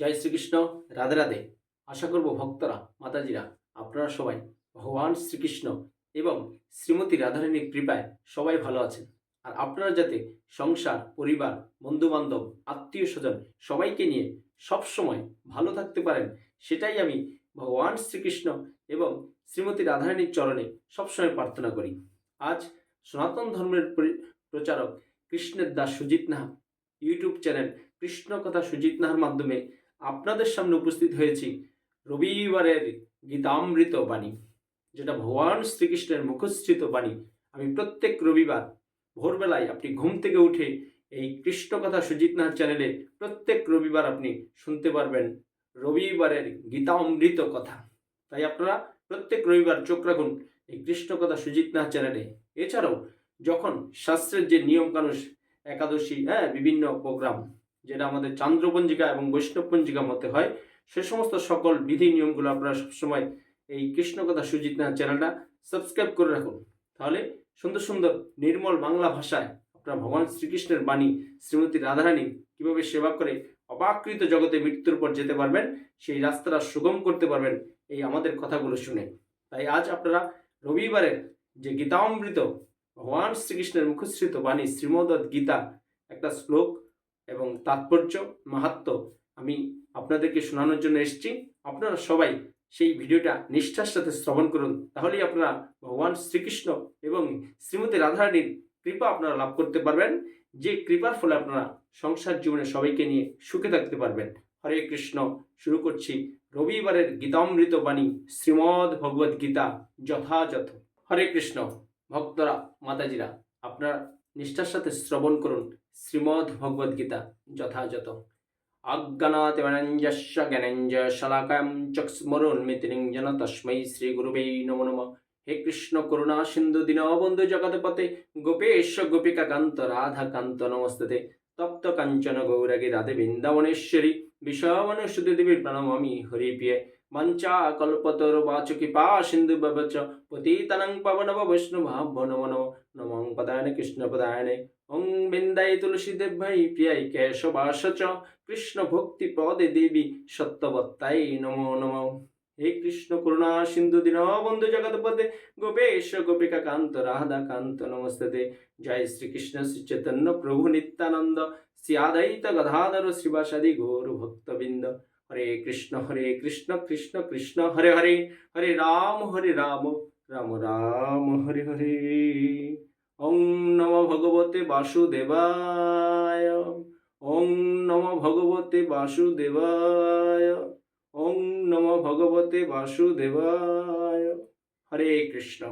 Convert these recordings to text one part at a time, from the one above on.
জয় শ্রীকৃষ্ণ, রাধে রাধে। আশা করব ভক্তরা, মাতাজিরা, আপনারা সবাই ভগবান শ্রীকৃষ্ণ এবং শ্রীমতী রাধারানীর কৃপায় সবাই ভালো আছেন। আর আপনারা যাতে সংসার, পরিবার, বন্ধুবান্ধব, আত্মীয় স্বজন সবাইকে নিয়ে সবসময় ভালো থাকতে পারেন, সেটাই আমি ভগবান শ্রীকৃষ্ণ এবং শ্রীমতী রাধারানীর চরণে সবসময় প্রার্থনা করি। আজ সনাতন ধর্মের প্রচারক কৃষ্ণের দাস সুজিত নাহা ইউটিউব চ্যানেল কৃষ্ণ কথা সুজিত নাহার মাধ্যমে আপনাদের সামনে উপস্থিত হয়েছি রবিবারের গীতামৃত বাণী, যেটা ভগবান শ্রীকৃষ্ণের মুখশ্রিত বাণী। আমি প্রত্যেক রবিবার ভোরবেলায় আপনি ঘুম থেকে উঠে এই কৃষ্ণ কথা সুজিত নাহার চ্যানেলে প্রত্যেক রবিবার আপনি শুনতে পারবেন রবিবারের গীতামৃত কথা। তাই আপনারা প্রত্যেক রবিবার চোখ রাখুন এই কৃষ্ণ কথা সুজিত নাহার চ্যানেলে। এছাড়াও যখন শাস্ত্রের যে নিয়মকানুন, একাদশী হ্যাঁ বিভিন্ন প্রোগ্রাম যেটা আমাদের চান্দ্রপঞ্জিকা এবং বৈষ্ণব পঞ্জিকা মতে হয়, সে সমস্ত সকল বিধি নিয়মগুলো আপনারা সবসময় এই কৃষ্ণকথা সুজিত নাথ চ্যানেলটা সাবস্ক্রাইব করে রাখুন। তাহলে সুন্দর সুন্দর নির্মল বাংলা ভাষায় আপনারা ভগবান শ্রীকৃষ্ণের বাণী, শ্রীমতী রাধারানী কীভাবে সেবা করে অপাকৃত জগতে মৃত্যুর পর যেতে পারবেন, সেই রাস্তাটা সুগম করতে পারবেন এই আমাদের কথাগুলো শুনে। তাই আজ আপনারা রবিবারের যে গীতামৃত, ভগবান শ্রীকৃষ্ণের মুখশ্রিত বাণী শ্রীমদৎ গীতা, একটা শ্লোক এবং তাৎপর্য মাহাত্ম আমি আপনাদেরকে শোনানোর জন্য এসেছি। আপনারা সবাই সেই ভিডিওটা নিষ্ঠার সাথে শ্রবণ করুন। তাহলেই আপনারা ভগবান শ্রীকৃষ্ণ এবং শ্রীমতী রাধারানীর কৃপা আপনারা লাভ করতে পারবেন। যে কৃপার ফলে আপনারা সংসার জীবনে সবাইকে নিয়ে সুখে থাকতে পারবেন। হরে কৃষ্ণ। শুরু করছি রবিবারের গীতামৃত বাণী শ্রীমদ ভগবদ গীতা যথাযথ। হরে কৃষ্ণ। ভক্তরা, মাতাজিরা, আপনারা নিষ্ঠার সাথে শ্রবণ করুন। শ্রীমদ্ ভগবদ গীতা, যথাযথ। অজ্ঞানাতিমনঞ্জস্য জ্ঞানঞ্জ শলাকায়ম চক্ষুস্মরোন্মিতিরিঞ্জন তস্मै শ্রীগুরুবে নমো নমঃ। হে কৃষ্ণ করুণা সিন্ধু দীনবন্ধু জগৎপতে গোপেশ গোপিকা কান্ত রাধা কান্ত নমস্তে তপ্ত কাঞ্চন গৌরাগী রাধে বৃন্দাবনেশ্বরী বিষাবনুসুতি দেবী প্রণমামি হরিপ্রিয়ে মঞ্চা কল্পতরু বাচকি পা সিন্ধু ববচ পতিতনং পবনব বৈষ্ণব নমো নমঃ। পদায়নে কৃষ্ণ পদায়নে ওং বৃন্দাই তুলসী দেবাই প্রিয়াই কেশবাস কৃষ্ণ ভক্তি পদে দেবী সত্যবত্তাই নমো নম। হে কৃষ্ণ করুণা সিন্ধু দীন বন্ধু জগৎপতে গোপেশ গোপিকা কান্ত রাধা কান্ত নমস্তে। জয় শ্রীকৃষ্ণ শ্রী চৈতন্য প্রভু নিত্যানন্দ। শ্রী আদৈত গধাধর শ্রীবাসাদি গৌর ভক্তবৃন্দ। হরে কৃষ্ণ হরে কৃষ্ণ কৃষ্ণ কৃষ্ণ, হরে হরে। হরে রাম হরে রাম রাম রাম, হরে হরে। ভগবতে বাসুদেবায়। ওং নম ভগবতে বাসুদেবায়। ওং নম ভগবতে বাসুদেবায়। হরে কৃষ্ণ।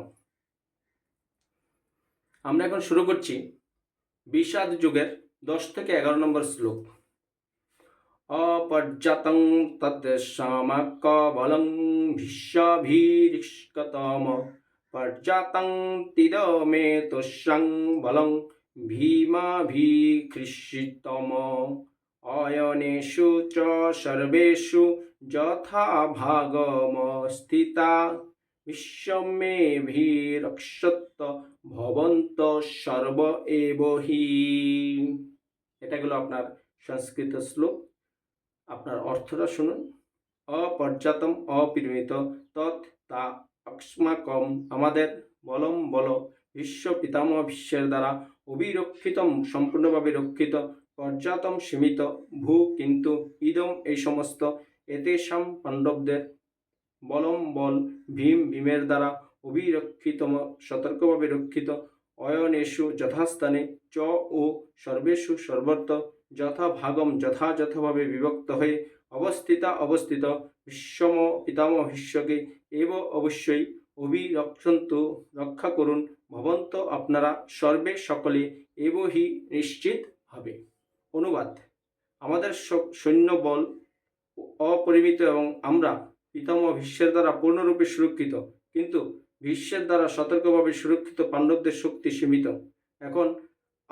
আমরা এখন শুরু করছি বিষাদ যুগের দশ থেকে এগারো নম্বর শ্লোক। অপর্যাতং তদ্শামকবলং ভীষ্মভীরিষ্কতম পর্যাতং তিদমে তোষং বলং ভীমাভীকৃষিতম অয়নেষু চ সর্বেষু যথা ভাগমস্থিতা বিশ্বমেভিরক্ষত ভবন্ত সর্ব এব হি এটা গেল আপনার সংস্কৃত শ্লোক। আপনার অর্থটা শুনুন। অপর্যাতম, অপরিমিত, তৎ তা অক্ষ্মাকম আমাদের বলম বল বিশ্ব পিতামহ বিশ্বের দ্বারা অবিরক্ষিতম সম্পূর্ণভাবে রক্ষিত পর্যাতম সীমিত ভূ কিন্তু ইদম এই সমস্ত এতেষাম পাণ্ডবদের বলম বল ভীম ভীমের দ্বারা অবিরক্ষিতম সতর্কভাবে রক্ষিত অয়নেষু যথাস্থানে চ ও সর্বেষু সর্বত্র যথাভাগম যথাযথভাবে বিভক্ত হয়ে অবস্থিতা, অবস্থিত বিশ্বম পিতামহ বিশ্বকে এব অবশ্যই অভিরক্ষন্তু রক্ষা করুন। ভবন্ত আপনারা সর্বে সকলে এব হি নিশ্চিত হবে। অনুবাদ। আমাদের স- সৈন্য বল অপরিমিত এবং আমরা পিতামহ ভীষ্মের দ্বারা পূর্ণরূপে সুরক্ষিত, কিন্তু ভীষ্মের দ্বারা সতর্কভাবে সুরক্ষিত পাণ্ডবদের শক্তি সীমিত। এখন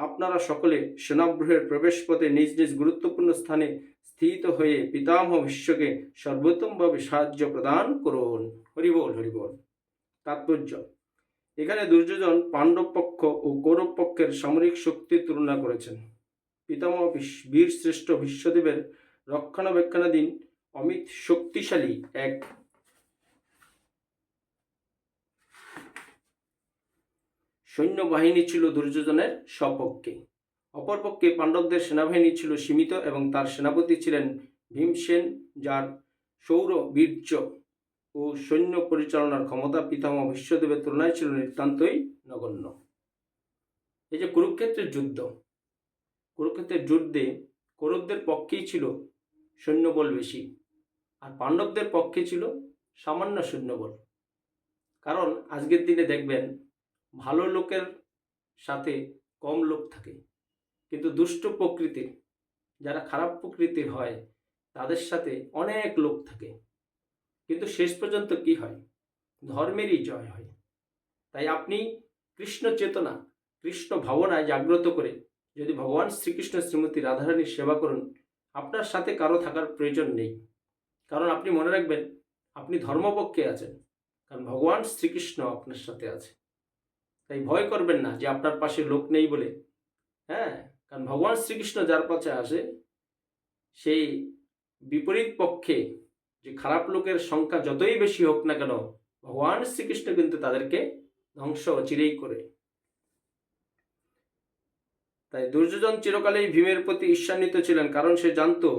আপনারা সকলে সেনাগৃহের প্রবেশপথে নিজ নিজ গুরুত্বপূর্ণ স্থানে স্থিত হয়ে পিতামহ বিশ্বকে সর্বোত্তমভাবে সাহায্য প্রদান করুন। হরিবোল হরিবোল। তাৎপর্য, এখানে দুর্যোধন পাণ্ডব পক্ষ ও কৌরব পক্ষের সামরিক শক্তির তুলনা করেছেন। পিতামহ বিশ- বীর শ্রেষ্ঠ বিশ্বদেবের রক্ষণাবেক্ষণাধীন অমিত শক্তিশালী এক সৈন্যবাহিনী ছিল দুর্যোধনের সপক্ষে অপরপক্ষে পাণ্ডবদের সেনাবাহিনী ছিল সীমিত এবং তার সেনাপতি ছিলেন ভীমসেন, যার সৌর বীর্য ও সৈন্য পরিচালনার ক্ষমতা পিতামহ বিশ্বদেবের তুলনায় ছিল নিতান্তই নগণ্য। এই যে কুরুক্ষেত্রের যুদ্ধ, কুরুক্ষেত্রের যুদ্ধে কৌরবদের পক্ষেই ছিল সৈন্যবল বেশি, আর পাণ্ডবদের পক্ষে ছিল সামান্য সৈন্যবল। কারণ আজকের দিনে দেখবেন ভালো লোকের সাথে কম লোক থাকে। কিন্তু দুষ্ট প্রকৃতির, যারা খারাপ প্রকৃতির হয়, তাদের সাথে অনেক লোক থাকে। কিন্তু শেষ পর্যন্ত কি হয়? ধর্মেরই জয় হয়। তাই আপনি কৃষ্ণ চেতনা, কৃষ্ণ ভাবনায় জাগ্রত করে যদি ভগবান শ্রীকৃষ্ণ শ্রীমতী রাধারানীর সেবা করুন, আপনার সাথে কারও থাকার প্রয়োজন নেই। কারণ আপনি মনে রাখবেন, আপনি ধর্মপক্ষে আছেন। কারণ ভগবান শ্রীকৃষ্ণ আপনার সাথে আছে। তাই ভয় করবেন না যে আপনার পাশে লোক নেই বলে। হ্যাঁ কারণ ভগবান শ্রীকৃষ্ণ যার পাশে আসে, সেই বিপরীত পক্ষে যে খারাপ লোকের সংখ্যা যতই বেশি হোক না কেন, ভগবান শ্রীকৃষ্ণ কিন্তু তাদেরকে ধ্বংস চিরেই করে। তাই দুর্যোধন চিরকালেই ভীমের প্রতি ঈর্ষান্বিত ছিলেন, কারণ সে জানতো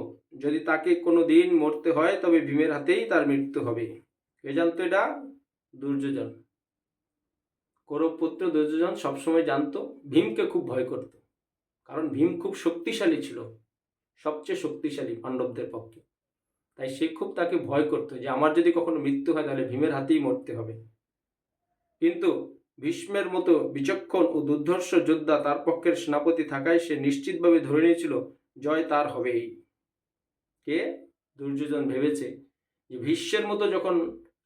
যদি তাকে কোনো দিন মরতে হয়, তবে ভীমের হাতেই তার মৃত্যু হবে। কে জানতো এটা? দুর্যোধন। কৌরব পুত্র দুর্যোধন সবসময় জানতো ভীমকে খুব ভয় করত। কারণ ভীম খুব শক্তিশালী ছিল, সবচেয়ে শক্তিশালী পাণ্ডবদের পক্ষে। তাই সে খুব তাকে ভয় করতো যে, আমার যদি কখনো মৃত্যু হয়, তাহলে ভীমের হাতেই মরতে হবে। কিন্তু ভীষ্মের মতো বিচক্ষণ ও দুর্ধর্ষ যোদ্ধা তার পক্ষের সেনাপতি থাকায় সে নিশ্চিতভাবে ধরে নিয়েছিল, জয় তার হবেই। কে? দুর্যোধন ভেবেছে যে, ভীষ্মের মতো যখন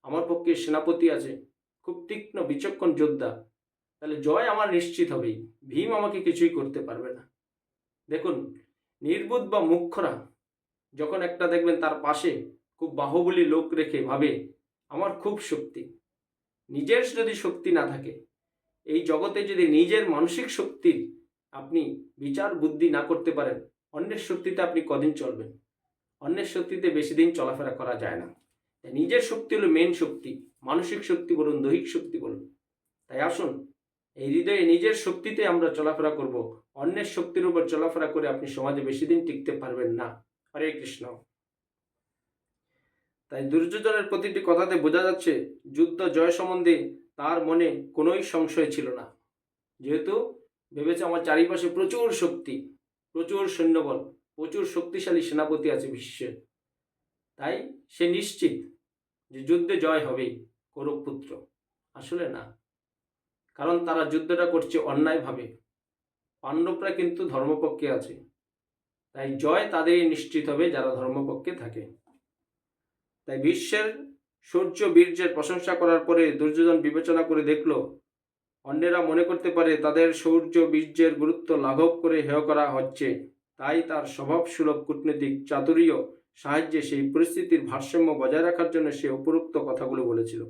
আমার পক্ষে সেনাপতি আছে খুব তীক্ষ্ণ, বিচক্ষণ যোদ্ধা, তাহলে জয় আমার নিশ্চিত হবেই। ভীম আমাকে কিছুই করতে পারবে না। দেখুন, নির্বুধ বা মুখ্যরা যখন একটা দেখবেন তার পাশে খুব বাহুবলী লোক রেখে ভাবে, আমার খুব শক্তি। নিজের যদি শক্তি না থাকে, এই জগতে যদি নিজের মানসিক শক্তির আপনি বিচার বুদ্ধি না করতে পারেন, অন্যের শক্তিতে আপনি কদিন চলবেন? অন্যের শক্তিতে বেশি দিন চলাফেরা করা যায় না। নিজের শক্তি হলো মেন শক্তি। মানসিক শক্তি বলুন, দৈহিক শক্তি বলুন। তাই আসুন, এই হৃদয়ে নিজের শক্তিতে আমরা চলাফেরা করব। অন্যের শক্তির উপর চলাফেরা করে আপনি সমাজে বেশি দিন টিকতে পারবেন না। হরে কৃষ্ণ। তাই দুর্যোধনের প্রতিটি কথাতে বোঝা যাচ্ছে, যুদ্ধ জয় সম্বন্ধে তার মনে কোনোই সংশয় ছিল না। যেহেতু ভেবেছে আমার চারিপাশে প্রচুর শক্তি, প্রচুর সৈন্যবল, প্রচুর শক্তিশালী সেনাপতি আছে বিশ্বের তাই সে নিশ্চিত যে যুদ্ধে জয় হবেই। কৌরব পুত্র আসলে না। কারণ তারা যুদ্ধটা করছে অন্যায়ভাবে। পাণ্ডবরা কিন্তু ধর্মপক্ষে আছে। তাই জয় তাদেরই নিশ্চিত হবে যারা ধর্মপক্ষে থাকে। তাই বিশ্বের সূর্য বীর্যের প্রশংসা করার পরে দুর্যোধন বিবেচনা করে দেখল, অন্যেরা মনে করতে পারে তাদের সৌর্য বীর্যের গুরুত্ব লাঘব করে হেয় করা হচ্ছে। তাই তার স্বভাবসুলভ কূটনৈতিক চাতুরীয় সাহায্যে সেই পরিস্থিতির ভারসাম্য বজায় রাখার জন্য সে উপরোক্ত কথাগুলো বলেছিল।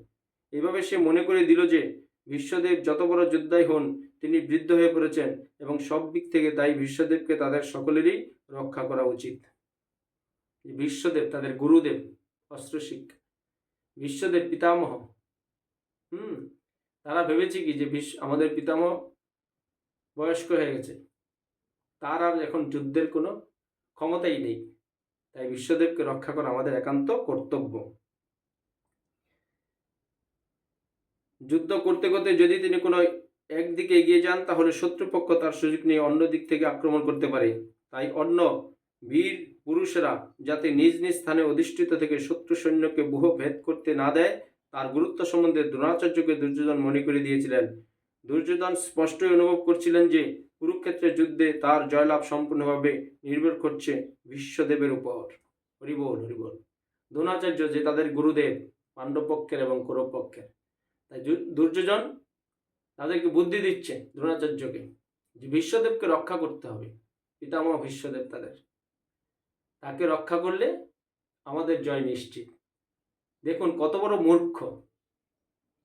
এভাবে সে মনে করে দিল যে বিশ্বদেব যত বড় যোদ্ধাই হন, তিনি বৃদ্ধ হয়ে পড়েছেন এবং সব দিক থেকে তাই বিশ্বদেবকে তাদের সকলেরই রক্ষা করা উচিত। বিশ্বদেব তাদের গুরুদেব অস্ত্র শিক্ষা বিশ্বদেব পিতামহ। হুম, তারা ভেবেছে কি যে বিশ্ব আমাদের পিতামহ বয়স্ক হয়ে গেছে। তার আর এখন যুদ্ধের কোনো ক্ষমতাই নেই। তাই বিশ্বদেবকে রক্ষা করা আমাদের একান্ত কর্তব্য। যুদ্ধ করতে করতে যদি তিনি কোনো একদিকে এগিয়ে যান, তাহলে শত্রুপক্ষ তার সুযোগ নিয়ে অন্য দিক থেকে আক্রমণ করতে পারে। তাই অন্য বীর পুরুষেরা যাতে নিজ নিজ স্থানে অধিষ্ঠিত থেকে শত্রু সৈন্যকে বুহ ভেদ করতে না দেয়, তার গুরুত্ব সম্বন্ধে দ্রোণাচার্যকে দুর্যোধন মনে করে দিয়েছিলেন। দুর্যোধন স্পষ্টই অনুভব করছিলেন যে, কুরুক্ষেত্রের যুদ্ধে তার জয়লাভ সম্পূর্ণভাবে নির্ভর করছে বিশ্বদেবের উপর। হরিবল হরিবল। দ্রোণাচার্য যে তাদের গুরুদেব, পাণ্ডবপক্ষের এবং কৌরব পক্ষের তাই দুর্যোধন তাদেরকে বুদ্ধি দিচ্ছে দ্রোণাচার্যকে যে বিশ্বদেবকে রক্ষা করতে হবে। পিতামহ বিশ্বদেব তাদের। তাকে রক্ষা করলে আমাদের জয় নিশ্চিত। দেখুন কত বড় মূর্খ।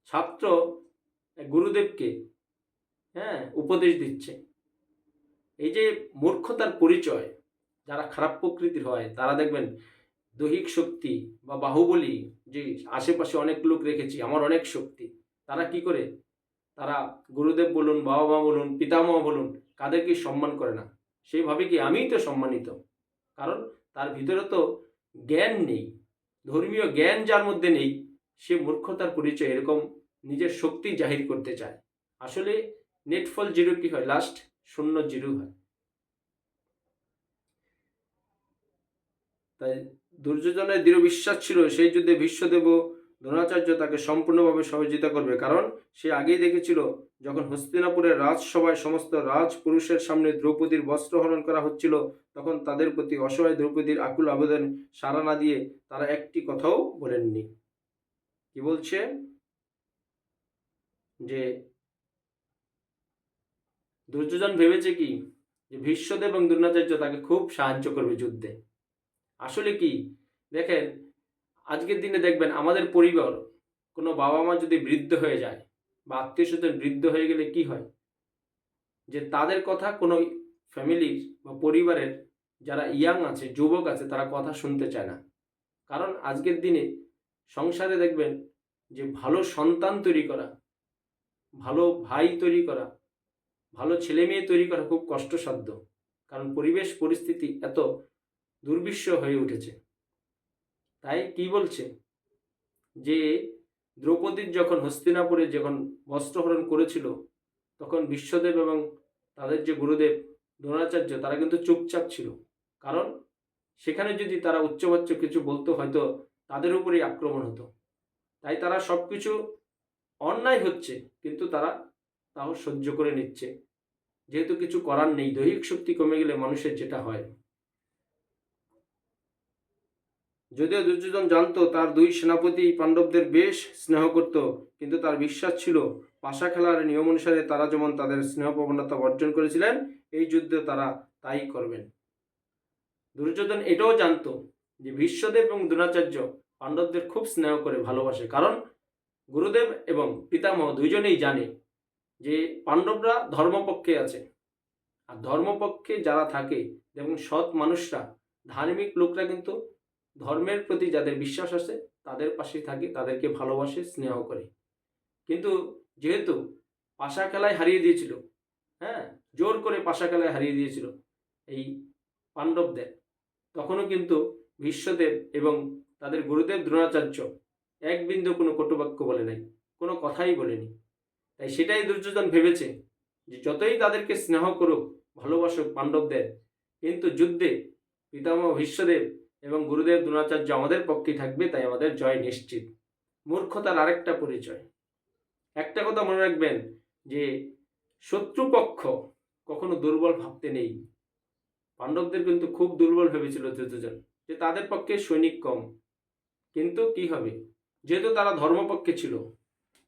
ছাত্র গুরুদেবকে হ্যাঁ উপদেশ দিচ্ছে। এই যে মূর্খতার পরিচয়, যারা খারাপ প্রকৃতির হয়, তারা দেখবেন দৈহিক শক্তি বা বাহুবলী যে আশেপাশে অনেক লোক রেখেছি, আমার অনেক শক্তি, তারা কি করে? তারা গুরুদেব বলুন বাবা মা বলুন, পিতামহ বলুন, কাদেরকে সম্মান করে না। সেইভাবে কি আমিই তো সম্মানিত? কারণ তার ভিতরে তো জ্ঞান নেই, ধর্মীয় জ্ঞান যার মধ্যে নেই, সে মূর্খতার পরিচয় এরকম নিজের শক্তি জাহির করতে চায়। আসলে নেটফল জিরো কি হয়? লাস্ট শূন্য জিরো হয়। তাই দুর্যোধনের দৃঢ় বিশ্বাস ছিল, সেই যুদ্ধে বিশ্বদেব দ্রোণাচার্য তাকে সম্পূর্ণভাবে সহযোগিতা করবে। কারণ সে আগেই দেখেছিল, যখন হস্তিনাপুরের রাজসভায় সমস্ত রাজপুরুষের সামনে দ্রৌপদীর বস্ত্রহরণ করা হচ্ছিল, তখন তাদের প্রতি অসহায় দ্রৌপদীর আকুল আবেদন সাড়া না দিয়ে তারা একটি কথাও বলেননি। কি বলছে? যে দুর্যোধন ভেবেছে কি? যে ভীষ্মদেব এবং দ্রোণাচার্য তাকে খুব সাহায্য করবে যুদ্ধে। আসলে কি? দেখেন, আজকের দিনে দেখবেন আমাদের পরিবার কোনো বাবা মা যদি বৃদ্ধ হয়ে যায় বা আত্মীয় স্বজন বৃদ্ধ হয়ে গেলে কি হয়? যে তাদের কথা কোনো ফ্যামিলির বা পরিবারের যারা ইয়াং আছে, যুবক আছে, তারা কথা শুনতে চায় না। কারণ আজকের দিনে সংসারে দেখবেন যে ভালো সন্তান তৈরি করা, ভালো ভাই তৈরি করা, ভালো ছেলে মেয়ে তৈরি করা খুব কষ্টসাধ্য। কারণ পরিবেশ পরিস্থিতি এত দুর্বিশ্ব হয়ে উঠেছে। তাই কি বলছে? যে দ্রৌপদীর যখন হস্তিনাপুরে যখন বস্ত্রহরণ করেছিল, তখন বিশ্বদেব এবং তাদের যে গুরুদেব দ্রোণাচার্য, তারা কিন্তু চুপচাপ ছিল। কারণ সেখানে যদি তারা উচ্চবাচ্য কিছু বলতো, হয়তো তাদের উপরেই আক্রমণ হতো। তাই তারা সব কিছু অন্যায় হচ্ছে, কিন্তু তারা তাও সহ্য করে নিচ্ছে। যেহেতু কিছু করার নেই, দৈহিক শক্তি কমে গেলে মানুষের যেটা হয়। যদিও দুর্যোধন জানতো তার দুই সেনাপতি পাণ্ডবদের বেশ স্নেহ করত, কিন্তু তার বিশ্বাস ছিল পাশা খেলার নিয়ম অনুসারে তারা যেমন তাদের স্নেহ প্রবণতা অর্জন করেছিলেন, এই যুদ্ধে তারা তাই করবেন। দুর্যোধন এটাও জানতো যে বিশ্বদেব এবং দ্রোণাচার্য পাণ্ডবদের খুব স্নেহ করে ভালোবাসে, কারণ গুরুদেব এবং পিতামহ দুইজনেই জানে যে পাণ্ডবরা ধর্মপক্ষে আছে। আর ধর্মপক্ষে যারা থাকে এবং সৎ মানুষরা, ধার্মিক লোকরা কিন্তু ধর্মের প্রতি যাদের বিশ্বাস আছে, তাদের পাশে থাকে, তাদেরকে ভালোবাসে, স্নেহ করে। কিন্তু যেহেতু পাশা খেলায় হারিয়ে দিয়েছিল হ্যাঁ জোর করে পাশা খেলায় হারিয়ে দিয়েছিল এই পাণ্ডবদের, তখনও কিন্তু বিশ্বদেব এবং তাদের গুরুদেব দ্রোণাচার্য এক বিন্দু কোনো কটুবাক্য বলে নাই, কোনো কথাই বলেনি। তাই সেটাই দুর্যোধন ভেবেছে যে যতই তাদেরকে স্নেহ করুক, ভালোবাসুক পাণ্ডবদের, কিন্তু যুদ্ধে পিতামহ বিশ্বদেব এবং গুরুদেব দ্রোণাচার্য আমাদের পক্ষে থাকবে, তাই আমাদের জয় নিশ্চিত। মূর্খতার আরেকটা পরিচয়। একটা কথা মনে রাখবেন যে, শত্রুপক্ষ কখনো দুর্বল ভাবতে নেই। পাণ্ডবদের কিন্তু খুব দুর্বল ভেবেছিল দুর্যোধন যে তাদের পক্ষে সৈনিক কম। কিন্তু কি হবে? যেহেতু তারা ধর্মপক্ষে ছিল,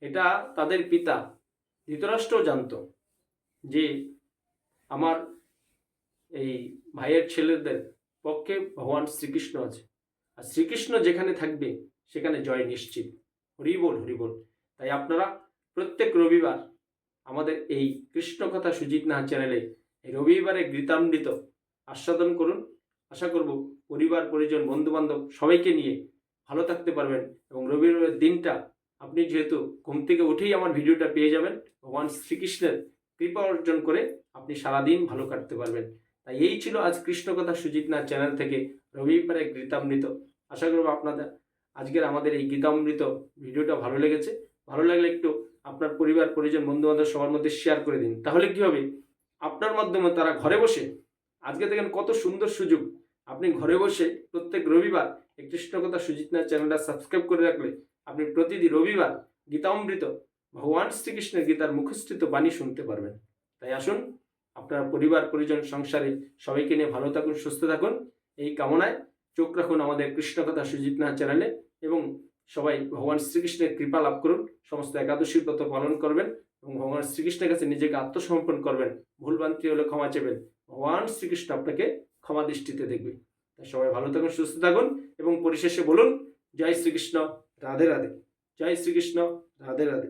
এটা তাদের পিতা ধৃতরাষ্ট্রও জানত যে, আমার এই ভাইয়ের ছেলেদের পক্ষে ভগবান শ্রীকৃষ্ণ আছে। আর শ্রীকৃষ্ণ যেখানে থাকবে, সেখানে জয় নিশ্চিত। হরিবোল হরিবোল তাই আপনারা প্রত্যেক রবিবার আমাদের এই কৃষ্ণ কথা সুজিত নাহা চ্যানেলে রবিবারে গীতামৃত আস্বাদন করুন। আশা করব পরিবার, পরিজন বন্ধু বান্ধব সবাইকে নিয়ে ভালো থাকতে পারবেন এবং রবিবারের দিনটা আপনি যেহেতু ঘুম থেকে উঠেই আমার ভিডিওটা পেয়ে যাবেন, ভগবান শ্রীকৃষ্ণের কৃপা অর্জন করে আপনি সারাদিন ভালো কাটতে পারবেন। তাই এই ছিল আজ কৃষ্ণ কথা সুজিত নাথ চ্যানেল থেকে রবিবারে গীতামৃত। আশা করব আপনাদের আজকের আমাদের এই গীতামৃত ভিডিওটা ভালো লেগেছে। ভালো লাগলে একটু আপনার পরিবার, পরিজন বন্ধু বান্ধব সবার মধ্যে শেয়ার করে দিন। তাহলে কি হবে? আপনার মাধ্যমে তারা ঘরে বসে আজকে দেখেন কত সুন্দর সুযোগ। আপনি ঘরে বসে প্রত্যেক রবিবার এই কৃষ্ণ কথা সুজিত নাথ চ্যানেলটা সাবস্ক্রাইব করে রাখলে আপনি প্রতিদিন রবিবার গীতামৃত ভগবান শ্রীকৃষ্ণের গীতার মুখস্থিত বাণী শুনতে পারবেন। তাই আসুন আপনার পরিবার, পরিজন, সংসারে সবাইকে নিয়ে ভালো থাকুন, সুস্থ থাকুন। এই কামনায় চোখ রাখুন আমাদের কৃষ্ণকথা সুজিত নাথ চ্যানেলে এবং সবাই ভগবান শ্রীকৃষ্ণের কৃপা লাভ করুন, সমস্ত একাদশীর ব্রত পালন করবেন এবং ভগবান শ্রীকৃষ্ণের কাছে নিজেকে আত্মসমর্পণ করবেন। ভুলভ্রান্তি হলে ক্ষমা চেবেন। ভগবান শ্রীকৃষ্ণ আপনাকে ক্ষমা দৃষ্টিতে দেখবে। সবাই ভালো থাকুন, সুস্থ থাকুন এবং পরিশেষে বলুন, জয় শ্রীকৃষ্ণ, রাধে রাধে। জয় শ্রীকৃষ্ণ, রাধে রাধে।